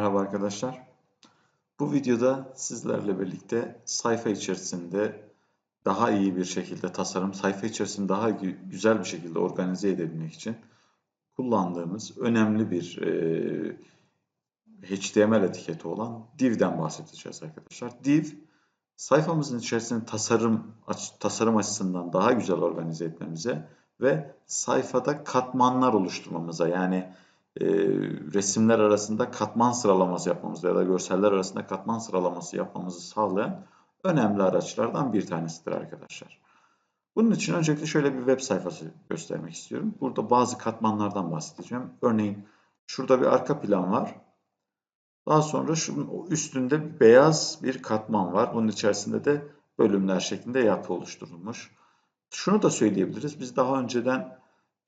Merhaba arkadaşlar. Bu videoda sizlerle birlikte sayfa içerisinde daha iyi bir şekilde tasarım, sayfa içerisinde daha güzel bir şekilde organize edebilmek için kullandığımız önemli bir e, HTML etiketi olan div'den bahsedeceğiz arkadaşlar. Div sayfamızın içerisinde tasarım tasarım açısından daha güzel organize etmemize ve sayfada katmanlar oluşturmamıza yani e, resimler arasında katman sıralaması yapmamızı ya da görseller arasında katman sıralaması yapmamızı sağlayan önemli araçlardan bir tanesidir arkadaşlar. Bunun için öncelikle şöyle bir web sayfası göstermek istiyorum. Burada bazı katmanlardan bahsedeceğim. Örneğin şurada bir arka plan var. Daha sonra şunun üstünde beyaz bir katman var. Bunun içerisinde de bölümler şeklinde yapı oluşturulmuş. Şunu da söyleyebiliriz. Biz daha önceden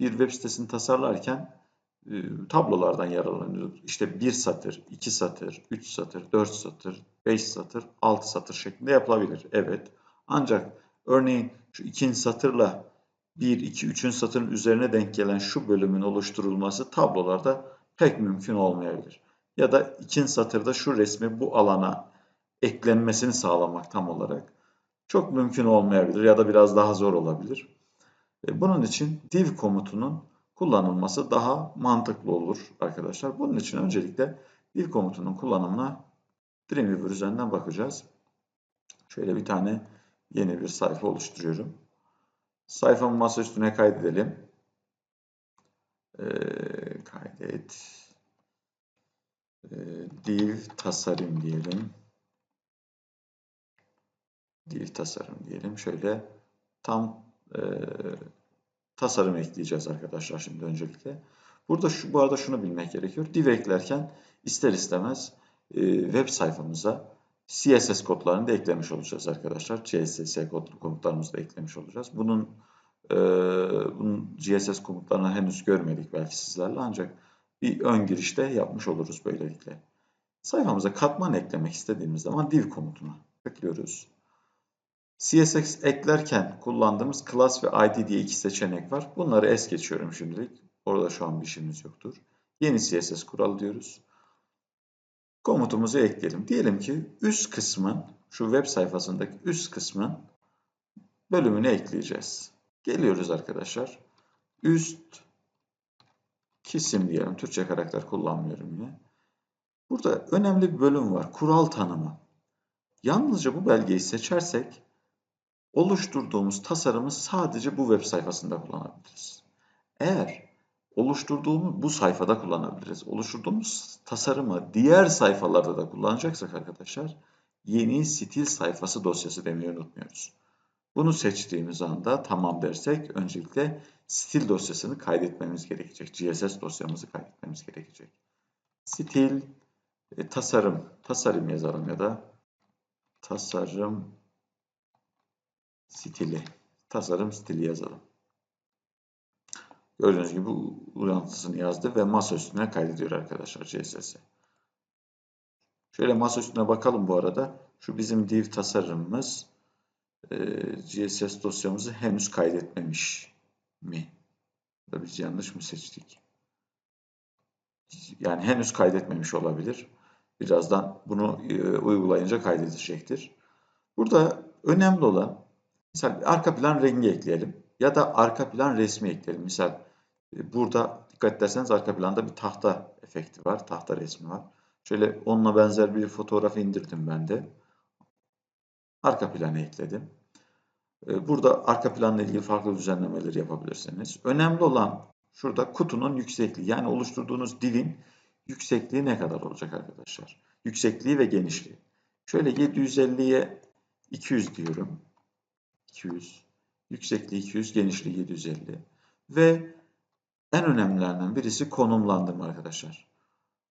bir web sitesini tasarlarken e, tablolardan yararlanıyorduk. İşte bir satır, iki satır, üç satır, dört satır, beş satır, altı satır şeklinde yapılabilir. Evet. Ancak örneğin şu ikinci satırla bir, iki, üçüncü satırın üzerine denk gelen şu bölümün oluşturulması tablolarda pek mümkün olmayabilir. Ya da ikinci satırda şu resmi bu alana eklenmesini sağlamak tam olarak çok mümkün olmayabilir ya da biraz daha zor olabilir. E, bunun için div komutunun kullanılması daha mantıklı olur arkadaşlar. Bunun için öncelikle div komutunun kullanımına Dreamweaver üzerinden bakacağız. Şöyle bir tane yeni bir sayfa oluşturuyorum. Sayfamı masa üstüne kaydedelim. Ee, kaydet. Ee, div tasarım diyelim. Div tasarım diyelim. Şöyle tam e, tasarım ekleyeceğiz arkadaşlar şimdi öncelikle. Burada şu, bu arada şunu bilmek gerekiyor. Div eklerken ister istemez e, web sayfamıza CSS kodlarını da eklemiş olacağız arkadaşlar. CSS kod, komutlarımızı da eklemiş olacağız. Bunun, e, bunun CSS komutlarını henüz görmedik belki sizlerle ancak bir ön girişte yapmış oluruz böylelikle. Sayfamıza katman eklemek istediğimiz zaman div komutuna tıklıyoruz. CSS eklerken kullandığımız class ve id diye iki seçenek var. Bunları es geçiyorum şimdilik. Orada şu an bir işimiz yoktur. Yeni CSS kural diyoruz. Komutumuzu ekleyelim. Diyelim ki üst kısmın, şu web sayfasındaki üst kısmın bölümünü ekleyeceğiz. Geliyoruz arkadaşlar. Üst kesim diyelim. Türkçe karakter kullanmıyorum yine. Burada önemli bir bölüm var. Kural tanımı. Yalnızca bu belgeyi seçersek oluşturduğumuz tasarımı sadece bu web sayfasında kullanabiliriz. Eğer oluşturduğumuz bu sayfada kullanabiliriz. Oluşturduğumuz tasarımı diğer sayfalarda da kullanacaksak arkadaşlar yeni stil sayfası dosyası demeyi unutmuyoruz. Bunu seçtiğimiz anda tamam dersek öncelikle stil dosyasını kaydetmemiz gerekecek. CSS dosyamızı kaydetmemiz gerekecek. Stil, e, tasarım, tasarım yazalım ya da tasarım stili, tasarım stili yazalım. Gördüğünüz gibi uyantısını yazdı ve masa üstüne kaydediyor arkadaşlar CSS'i. Şöyle masa üstüne bakalım bu arada. Şu bizim div tasarımımız e, CSS dosyamızı henüz kaydetmemiş mi? Da biz yanlış mı seçtik? Yani henüz kaydetmemiş olabilir. Birazdan bunu e, uygulayınca kaydedecektir. Burada önemli olan Mesela arka plan rengi ekleyelim. Ya da arka plan resmi ekleyelim. Misal e, burada dikkat ederseniz arka planda bir tahta efekti var. Tahta resmi var. Şöyle onunla benzer bir fotoğraf indirdim ben de. Arka planı ekledim. E, burada arka planla ilgili farklı düzenlemeleri yapabilirsiniz. Önemli olan şurada kutunun yüksekliği. Yani oluşturduğunuz divin yüksekliği ne kadar olacak arkadaşlar? Yüksekliği ve genişliği. Şöyle 750'ye 200 diyorum. 200, yüksekliği 200, genişliği 750 ve en önemlilerinden birisi konumlandırma arkadaşlar.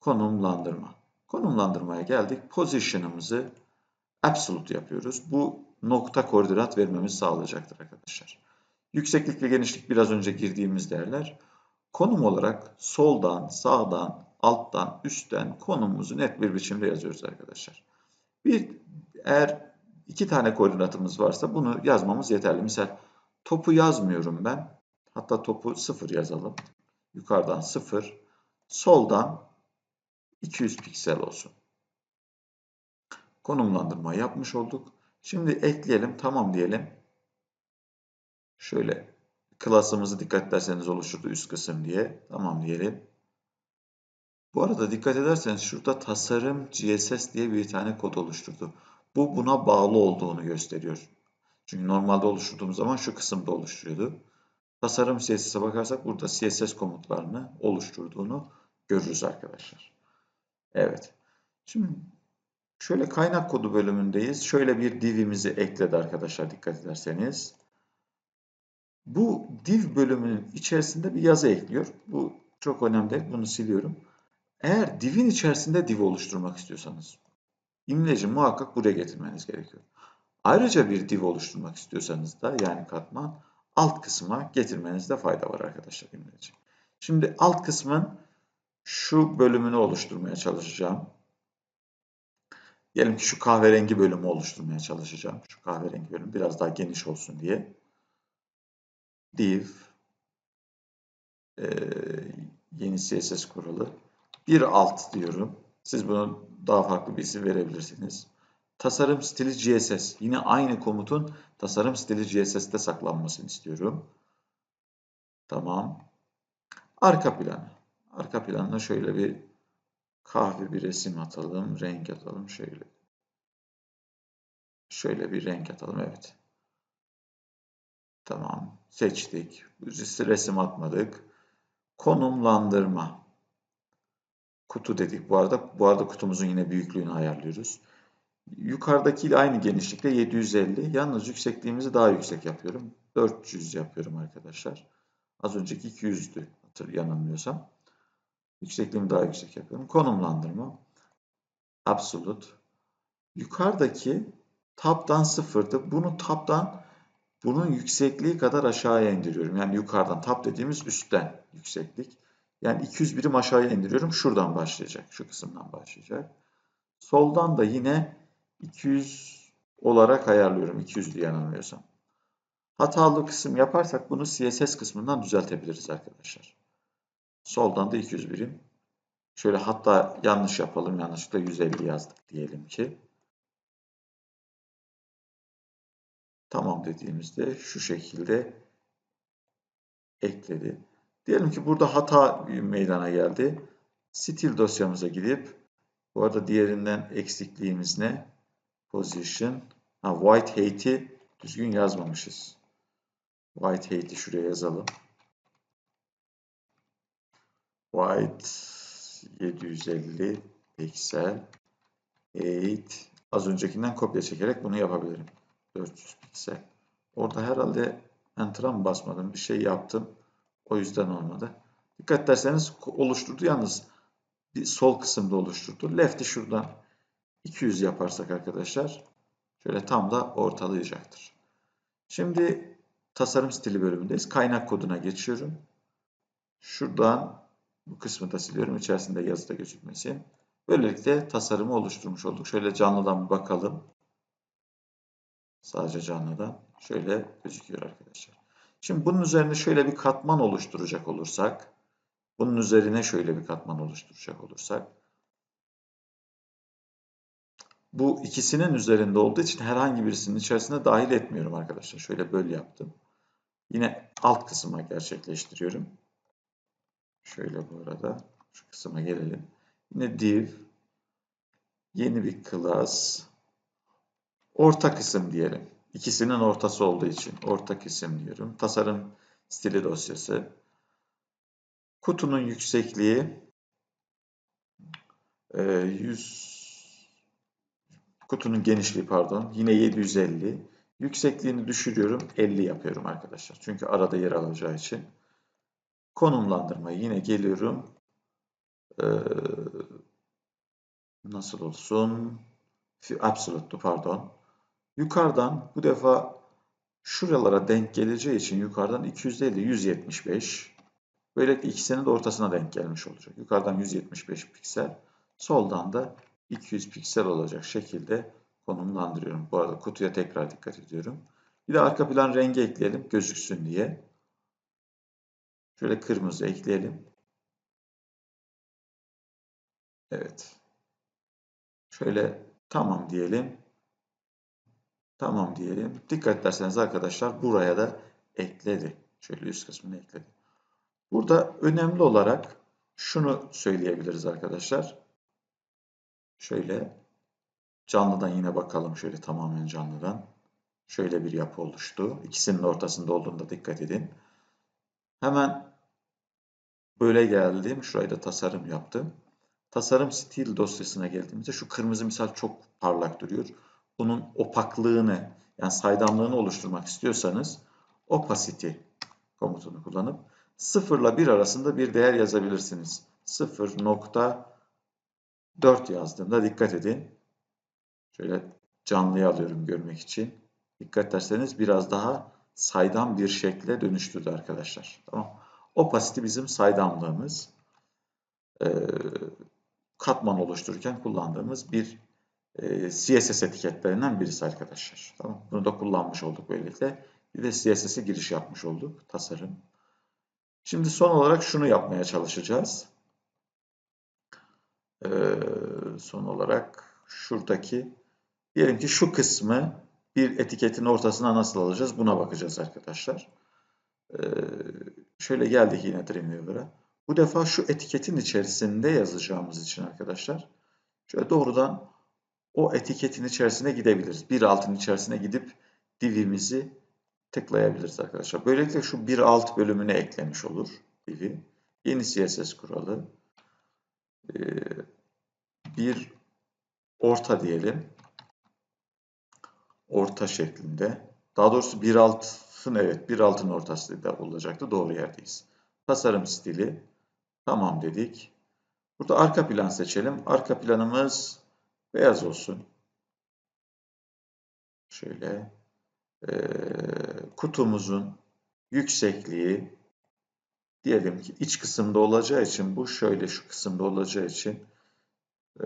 Konumlandırma. Konumlandırmaya geldik. Position'ımızı absolute yapıyoruz. Bu nokta koordinat vermemizi sağlayacaktır arkadaşlar. Yükseklik ve genişlik biraz önce girdiğimiz değerler. Konum olarak soldan, sağdan, alttan, üstten konumumuzu net bir biçimde yazıyoruz arkadaşlar. Bir eğer iki tane koordinatımız varsa bunu yazmamız yeterli. Misal topu yazmıyorum ben. Hatta topu 0 yazalım. Yukarıdan 0. Soldan 200 piksel olsun. Konumlandırma yapmış olduk. Şimdi ekleyelim. Tamam diyelim. Şöyle klasımızı dikkat ederseniz oluşturdu üst kısım diye. Tamam diyelim. Bu arada dikkat ederseniz şurada tasarım CSS diye bir tane kod oluşturdu. Bu buna bağlı olduğunu gösteriyor. Çünkü normalde oluşturduğumuz zaman şu kısımda oluşturuyordu. Tasarım CSS'e bakarsak burada CSS komutlarını oluşturduğunu görürüz arkadaşlar. Evet. Şimdi şöyle kaynak kodu bölümündeyiz. Şöyle bir divimizi ekledi arkadaşlar dikkat ederseniz. Bu div bölümünün içerisinde bir yazı ekliyor. Bu çok önemli. Bunu siliyorum. Eğer divin içerisinde div oluşturmak istiyorsanız imleci muhakkak buraya getirmeniz gerekiyor. Ayrıca bir div oluşturmak istiyorsanız da yani katman alt kısma getirmenizde fayda var arkadaşlar imleci. Şimdi alt kısmın şu bölümünü oluşturmaya çalışacağım. Diyelim ki şu kahverengi bölümü oluşturmaya çalışacağım. Şu kahverengi bölüm biraz daha geniş olsun diye. Div e, yeni CSS kuralı bir alt diyorum. Siz bunu daha farklı bir isim verebilirsiniz. Tasarım stili CSS. Yine aynı komutun tasarım stili CSS'te saklanmasını istiyorum. Tamam. Arka planı. Arka planına şöyle bir kahve bir resim atalım. Renk atalım. Şöyle. Şöyle bir renk atalım. Evet. Tamam. Seçtik. Resim atmadık. Konumlandırma kutu dedik bu arada. Bu arada kutumuzun yine büyüklüğünü ayarlıyoruz. Yukarıdakiyle aynı genişlikte 750. Yalnız yüksekliğimizi daha yüksek yapıyorum. 400 yapıyorum arkadaşlar. Az önceki 200'dü hatır yanılmıyorsam. Yüksekliğimi daha yüksek yapıyorum. Konumlandırma. Absolute. Yukarıdaki tab'dan sıfırdı. Bunu tab'dan bunun yüksekliği kadar aşağıya indiriyorum. Yani yukarıdan tab dediğimiz üstten yükseklik. Yani 200 birim aşağıya indiriyorum. Şuradan başlayacak. Şu kısımdan başlayacak. Soldan da yine 200 olarak ayarlıyorum. 200 diye yanılmıyorsam. Hatalı kısım yaparsak bunu CSS kısmından düzeltebiliriz arkadaşlar. Soldan da 200 birim. Şöyle hatta yanlış yapalım. Yanlışlıkla 150 yazdık diyelim ki. Tamam dediğimizde şu şekilde ekledi. Diyelim ki burada hata meydana geldi. Stil dosyamıza gidip bu arada diğerinden eksikliğimiz ne? Position. Ha, white hate'i düzgün yazmamışız. White hate'i şuraya yazalım. White 750 piksel 8 az öncekinden kopya çekerek bunu yapabilirim. 400 piksel. Orada herhalde enter'a basmadım? Bir şey yaptım. O yüzden olmadı. Dikkat ederseniz oluşturdu yalnız bir sol kısımda oluşturdu. Left'i şuradan 200 yaparsak arkadaşlar şöyle tam da ortalayacaktır. Şimdi tasarım stili bölümündeyiz. Kaynak koduna geçiyorum. Şuradan bu kısmı da siliyorum. İçerisinde yazı da gözükmesin. Böylelikle tasarımı oluşturmuş olduk. Şöyle canlıdan bakalım. Sadece canlıdan. Şöyle gözüküyor arkadaşlar. Şimdi bunun üzerine şöyle bir katman oluşturacak olursak, bunun üzerine şöyle bir katman oluşturacak olursak, bu ikisinin üzerinde olduğu için herhangi birisinin içerisine dahil etmiyorum arkadaşlar. Şöyle böyle yaptım. Yine alt kısma gerçekleştiriyorum. Şöyle bu arada şu kısma gelelim. Yine div yeni bir class orta kısım diyelim. İkisinin ortası olduğu için ortak isim diyorum. Tasarım stili dosyası. Kutunun yüksekliği 100 e, kutunun genişliği pardon yine 750 yüksekliğini düşürüyorum 50 yapıyorum arkadaşlar. Çünkü arada yer alacağı için. Konumlandırmayı yine geliyorum. Ee, nasıl olsun? Absolute pardon Yukarıdan bu defa şuralara denk geleceği için yukarıdan 250 175 böylelikle ikisinin de ortasına denk gelmiş olacak. Yukarıdan 175 piksel, soldan da 200 piksel olacak şekilde konumlandırıyorum. Bu arada kutuya tekrar dikkat ediyorum. Bir de arka plan rengi ekleyelim gözüksün diye. Şöyle kırmızı ekleyelim. Evet. Şöyle tamam diyelim. Tamam diyelim. Dikkat ederseniz arkadaşlar buraya da ekledi. Şöyle üst kısmını ekledi. Burada önemli olarak şunu söyleyebiliriz arkadaşlar. Şöyle canlıdan yine bakalım şöyle tamamen canlıdan. Şöyle bir yapı oluştu. İkisinin ortasında olduğunda dikkat edin. Hemen böyle geldim. Şurayı da tasarım yaptım. Tasarım stil dosyasına geldiğimizde şu kırmızı misal çok parlak duruyor. Bunun opaklığını yani saydamlığını oluşturmak istiyorsanız opacity komutunu kullanıp 0 ile 1 arasında bir değer yazabilirsiniz. 0.4 yazdığımda dikkat edin. Şöyle canlıya alıyorum görmek için. Dikkat ederseniz biraz daha saydam bir şekle dönüştürdü arkadaşlar. Tamam. Opacity bizim saydamlığımız. Ee, katman oluştururken kullandığımız bir e, CSS etiketlerinden birisi arkadaşlar. Tamam. Bunu da kullanmış olduk böylelikle. Bir de CSS'e giriş yapmış olduk. Tasarım. Şimdi son olarak şunu yapmaya çalışacağız. Ee, son olarak şuradaki diyelim ki şu kısmı bir etiketin ortasına nasıl alacağız buna bakacağız arkadaşlar. Ee, şöyle geldik yine Dreamweaver'a. Bu defa şu etiketin içerisinde yazacağımız için arkadaşlar şöyle doğrudan o etiketin içerisine gidebiliriz. Bir altın içerisine gidip divimizi tıklayabiliriz arkadaşlar. Böylelikle şu bir alt bölümüne eklemiş olur divi. Yeni CSS kuralı. Ee, bir orta diyelim. Orta şeklinde. Daha doğrusu bir altın evet bir altın ortası da olacaktı. Doğru yerdeyiz. Tasarım stili. Tamam dedik. Burada arka plan seçelim. Arka planımız beyaz olsun. Şöyle e, kutumuzun yüksekliği diyelim ki iç kısımda olacağı için bu şöyle şu kısımda olacağı için e,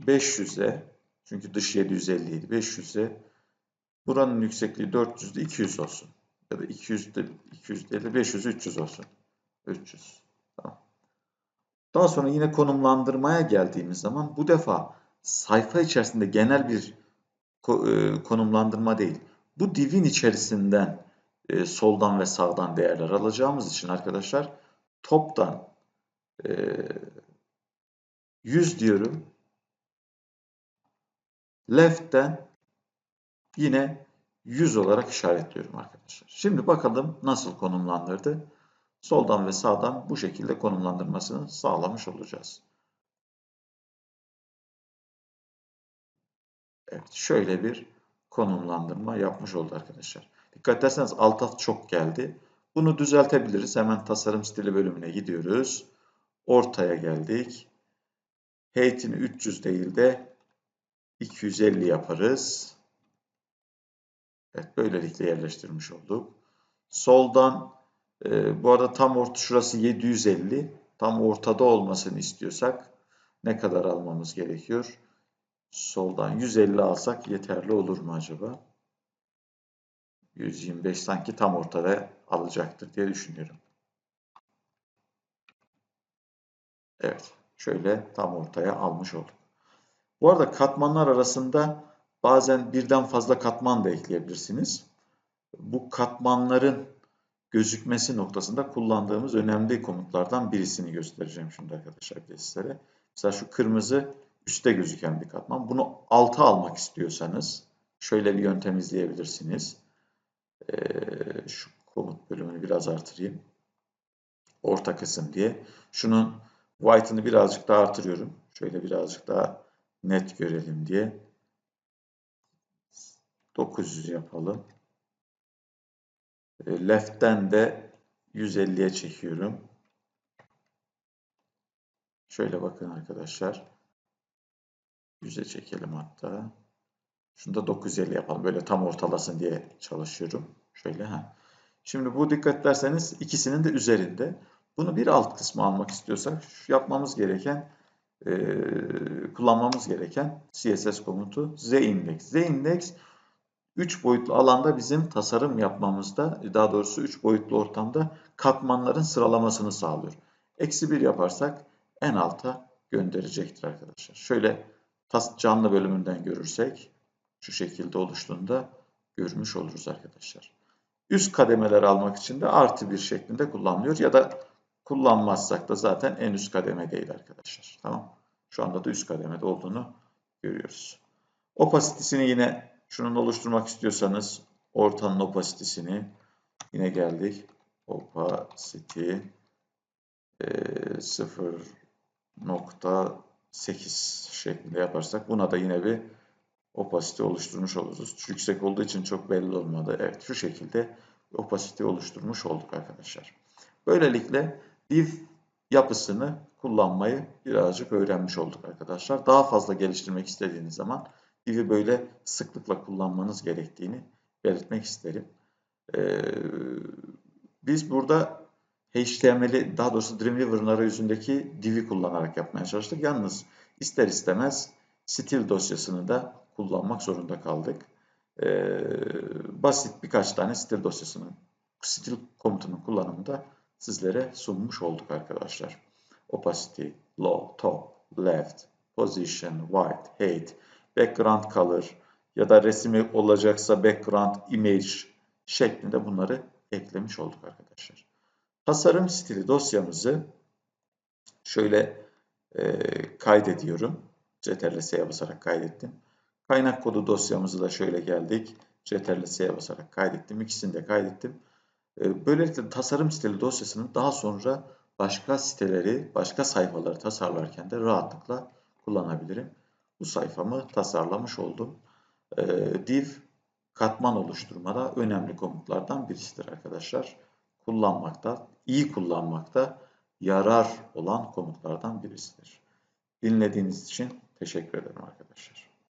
500'e çünkü dış 750 idi 500'e buranın yüksekliği 400'de 200 olsun ya da 200'de 200 değil de 500 300 olsun 300 tamam. Daha sonra yine konumlandırmaya geldiğimiz zaman bu defa sayfa içerisinde genel bir e, konumlandırma değil. Bu divin içerisinden e, soldan ve sağdan değerler alacağımız için arkadaşlar toptan e, 100 diyorum. Left'ten yine 100 olarak işaretliyorum arkadaşlar. Şimdi bakalım nasıl konumlandırdı. Soldan ve sağdan bu şekilde konumlandırmasını sağlamış olacağız. Evet, şöyle bir konumlandırma yapmış oldu arkadaşlar. Dikkat ederseniz alt alt çok geldi. Bunu düzeltebiliriz. Hemen tasarım stili bölümüne gidiyoruz. Ortaya geldik. Height'ini 300 değil de 250 yaparız. Evet böylelikle yerleştirmiş olduk. Soldan e, bu arada tam orta şurası 750. Tam ortada olmasını istiyorsak ne kadar almamız gerekiyor? Soldan 150 alsak yeterli olur mu acaba? 125 sanki tam ortada alacaktır diye düşünüyorum. Evet. Şöyle tam ortaya almış olduk. Bu arada katmanlar arasında bazen birden fazla katman da ekleyebilirsiniz. Bu katmanların gözükmesi noktasında kullandığımız önemli komutlardan birisini göstereceğim şimdi arkadaşlar bir sizlere. Mesela şu kırmızı üstte gözüken bir katman. Bunu alta almak istiyorsanız şöyle bir yöntem izleyebilirsiniz. Ee, şu komut bölümünü biraz artırayım. Orta kısım diye. Şunun white'ını birazcık daha artırıyorum. Şöyle birazcık daha net görelim diye. 900 yapalım. Ee, left'ten de 150'ye çekiyorum. Şöyle bakın arkadaşlar. 100'e çekelim hatta. Şunu da 950 yapalım. Böyle tam ortalasın diye çalışıyorum. Şöyle ha. Şimdi bu dikkat ederseniz ikisinin de üzerinde. Bunu bir alt kısmı almak istiyorsak yapmamız gereken e, kullanmamız gereken CSS komutu z-index. Z-index 3 boyutlu alanda bizim tasarım yapmamızda daha doğrusu 3 boyutlu ortamda katmanların sıralamasını sağlıyor. Eksi 1 yaparsak en alta gönderecektir arkadaşlar. Şöyle tas canlı bölümünden görürsek şu şekilde oluştuğunda görmüş oluruz arkadaşlar. Üst kademeleri almak için de artı bir şeklinde kullanılıyor ya da kullanmazsak da zaten en üst kademe değil arkadaşlar. Tamam. Şu anda da üst kademede olduğunu görüyoruz. Opasitesini yine şunun oluşturmak istiyorsanız ortanın opasitesini yine geldik. Opacity e, 0.8 şeklinde yaparsak buna da yine bir opasite oluşturmuş oluruz. Yüksek olduğu için çok belli olmadı. Evet şu şekilde opasite oluşturmuş olduk arkadaşlar. Böylelikle div yapısını kullanmayı birazcık öğrenmiş olduk arkadaşlar. Daha fazla geliştirmek istediğiniz zaman div'i böyle sıklıkla kullanmanız gerektiğini belirtmek isterim. Ee, biz burada HTML'i daha doğrusu Dreamweaver'ın arayüzündeki div'i kullanarak yapmaya çalıştık. Yalnız ister istemez stil dosyasını da kullanmak zorunda kaldık. Ee, basit birkaç tane stil dosyasının, stil komutunun kullanımında sizlere sunmuş olduk arkadaşlar. Opacity, low, top, left, position, white, height, background color ya da resmi olacaksa background image şeklinde bunları eklemiş olduk arkadaşlar. Tasarım stili dosyamızı şöyle e, kaydediyorum. CTRL-S'ye basarak kaydettim. Kaynak kodu dosyamızı da şöyle geldik. CTRL-S'ye basarak kaydettim. İkisini de kaydettim. E, böylelikle tasarım stili dosyasını daha sonra başka siteleri, başka sayfaları tasarlarken de rahatlıkla kullanabilirim. Bu sayfamı tasarlamış oldum. Div katman oluşturmada önemli komutlardan birisidir arkadaşlar. Kullanmakta, iyi kullanmakta yarar olan komutlardan birisidir. Dinlediğiniz için teşekkür ederim arkadaşlar.